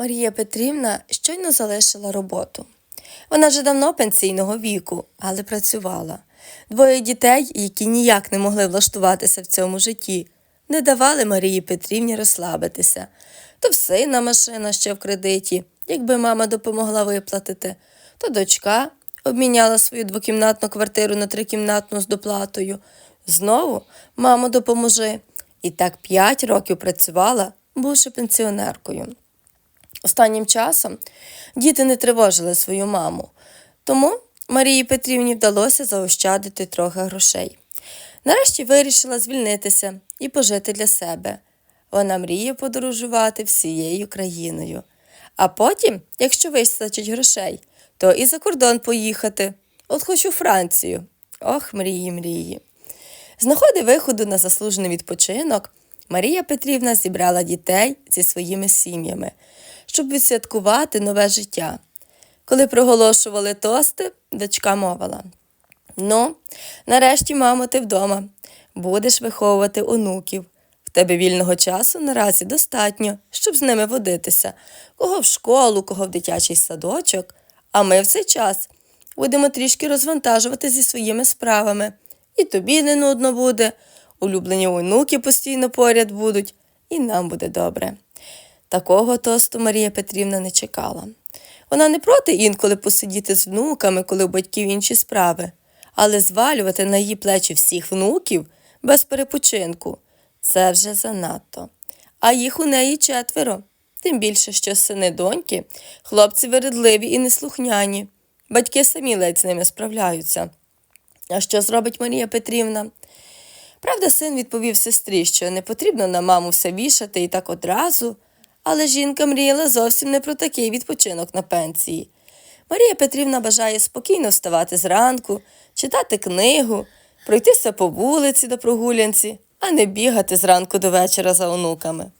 Марія Петрівна щойно залишила роботу. Вона вже давно пенсійного віку, але працювала. Двоє дітей, які ніяк не могли влаштуватися в цьому житті, не давали Марії Петрівні розслабитися. То в сина машина ще в кредиті, якби мама допомогла виплатити, то дочка обміняла свою двокімнатну квартиру на трикімнатну з доплатою. Знову мамо допоможи. І так п'ять років працювала, бувши пенсіонеркою. Останнім часом діти не тривожили свою маму, тому Марії Петрівні вдалося заощадити трохи грошей. Нарешті вирішила звільнитися і пожити для себе. Вона мріє подорожувати всією країною. А потім, якщо вистачить грошей, то і за кордон поїхати, от хоч у Францію. Ох, мрії, мрії. З нагоди виходу на заслужений відпочинок Марія Петрівна зібрала дітей зі своїми сім'ями, щоб відсвяткувати нове життя. Коли проголошували тости, дочка мовила: Ну, нарешті, мамо, ти вдома. Будеш виховувати онуків. В тебе вільного часу наразі достатньо, щоб з ними водитися, кого в школу, кого в дитячий садочок. А ми в цей час будемо трішки розвантажувати зі своїми справами. І тобі не нудно буде, улюблені онуки постійно поряд будуть, і нам буде добре. Такого тосту Марія Петрівна не чекала. Вона не проти інколи посидіти з внуками, коли у батьків інші справи, але звалювати на її плечі всіх внуків без перепочинку це вже занадто. А їх у неї четверо. Тим більше, що сини доньки, хлопці вередливі і неслухняні. Батьки самі ледь з ними справляються. А що зробить Марія Петрівна? Правда, син відповів сестрі, що не потрібно на маму все вішати і так одразу, але жінка мріяла зовсім не про такий відпочинок на пенсії. Марія Петрівна бажає спокійно вставати зранку, читати книгу, пройтися по вулиці до прогулянці, а не бігати зранку до вечора за онуками.